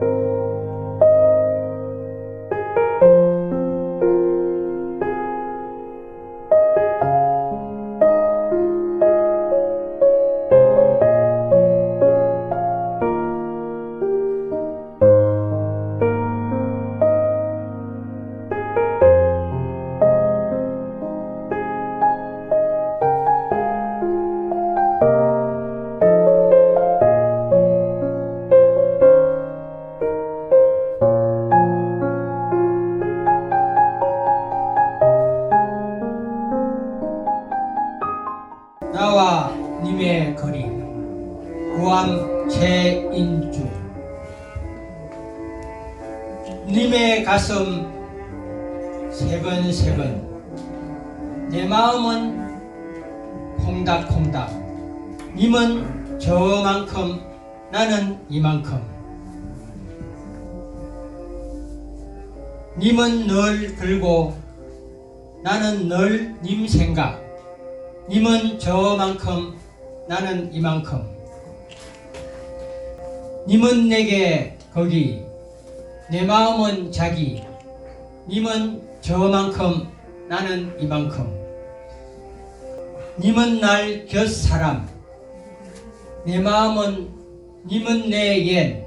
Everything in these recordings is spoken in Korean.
Música 나와 님의 거리. 구암 최인주. 님의 가슴 세번세번 내 마음은 콩닥콩닥. 님은 저만큼 나는 이만큼. 님은 늘 글고 나는 늘 님 생각 님은 저만큼 나는 이만큼. 님은 내게 거기 내 마음은 자기. 님은 저만큼 나는 이만큼. 님은 날 곁 사람. 내 마음은 님은 내 옛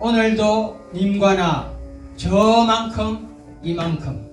오늘도 님과 나 저만큼 이만큼